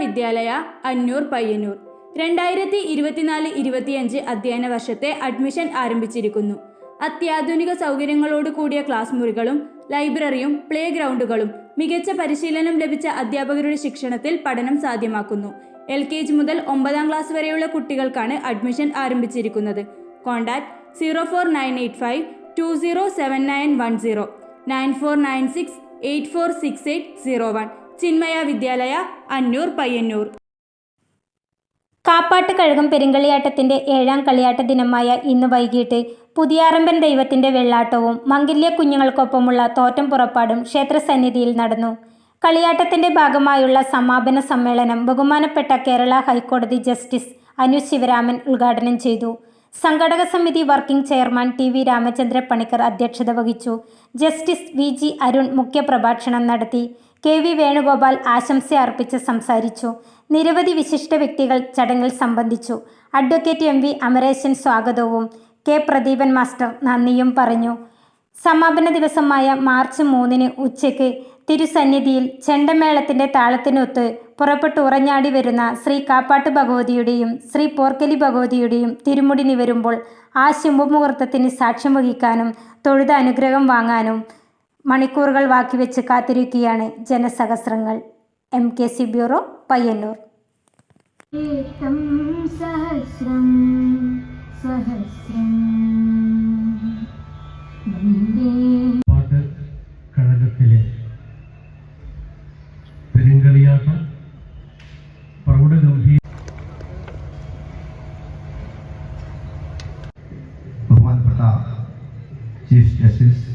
വിദ്യാലയ അന്നൂർ പയ്യന്നൂർ. രണ്ടായിരത്തി ഇരുപത്തിനാല് ഇരുപത്തിയഞ്ച് അധ്യയന വർഷത്തെ അഡ്മിഷൻ ആരംഭിച്ചിരിക്കുന്നു. അത്യാധുനിക സൗകര്യങ്ങളോട് കൂടിയ ക്ലാസ് മുറികളും ലൈബ്രറിയും പ്ലേ ഗ്രൗണ്ടുകളും മികച്ച പരിശീലനം ലഭിച്ച അധ്യാപകരുടെ ശിക്ഷണത്തിൽ പഠനം സാധ്യമാക്കുന്നു. എൽ കെ ജി മുതൽ ഒമ്പതാം ക്ലാസ് വരെയുള്ള കുട്ടികൾക്കാണ് അഡ്മിഷൻ ആരംഭിച്ചിരിക്കുന്നത്. Contact zero four nine eight five two zero seven nine one zero nine four nine six eight four six eight zero one. Chinmaya Vidyalaya Annur Payyanur. Kappattu Kazhakam പെരുങ്കളിയാട്ടത്തിന്റെ ഏഴാം കളിയാട്ട ദിനമായ ഇന്ന് വൈകിട്ട് പുതിയാറമ്പൻ ദൈവത്തിന്റെ വെള്ളാട്ടവും മംഗല്യ കുഞ്ഞുങ്ങൾക്കൊപ്പമുള്ള തോറ്റം പുറപ്പാടും ക്ഷേത്രസന്നിധിയിൽ നടന്നു. കളിയാട്ടത്തിന്റെ ഭാഗമായുള്ള സമാപന സമ്മേളനം ബഹുമാനപ്പെട്ട കേരള ഹൈക്കോടതി ജസ്റ്റിസ് അനു ശിവരാമൻ ഉദ്ഘാടനം ചെയ്തു. സംഘടക സമിതി working chairman T V Ramachandra Panicker അധ്യക്ഷത വഹിച്ചു. ജസ്റ്റിസ് വി ജി അരുൺ മുഖ്യപ്രഭാഷണം നടത്തി. കെ വി വേണുഗോപാൽ ആശംസ അർപ്പിച്ച് സംസാരിച്ചു. നിരവധി വിശിഷ്ട വ്യക്തികൾ ചടങ്ങിൽ സംബന്ധിച്ചു. അഡ്വക്കേറ്റ് എം വി അമരേശൻ സ്വാഗതവും. കെ പ്രദീപൻ മാസ്റ്റർ നന്ദിയും പറഞ്ഞു. സമാപന ദിവസമായ മാർച്ച് മൂന്നിന് ഉച്ചയ്ക്ക് തിരുസന്നിധിയിൽ ചെണ്ടമേളത്തിന്റെ താളത്തിനൊത്ത് പുറപ്പെട്ടു ഉറഞ്ഞാടി വരുന്ന ശ്രീ കാപ്പാട്ട് ഭഗവതിയുടെയും ശ്രീ പോർക്കലി ഭഗവതിയുടെയും തിരുമുടി നിവരുമ്പോൾ ആ ശുഭമുഹൂർത്തത്തിന് സാക്ഷ്യം വഹിക്കാനും തൊഴുത അനുഗ്രഹം വാങ്ങാനും മണിക്കൂറുകൾ വാക്കിവെച്ച് കാത്തിരിക്കുകയാണ് ജനസഹസ്രങ്ങൾ. M K C bureau Payyanur. സഹസ്രം സഹസ്രം. ബഹുമാനപ്പെട്ട ചീഫ് ജസ്റ്റിസ്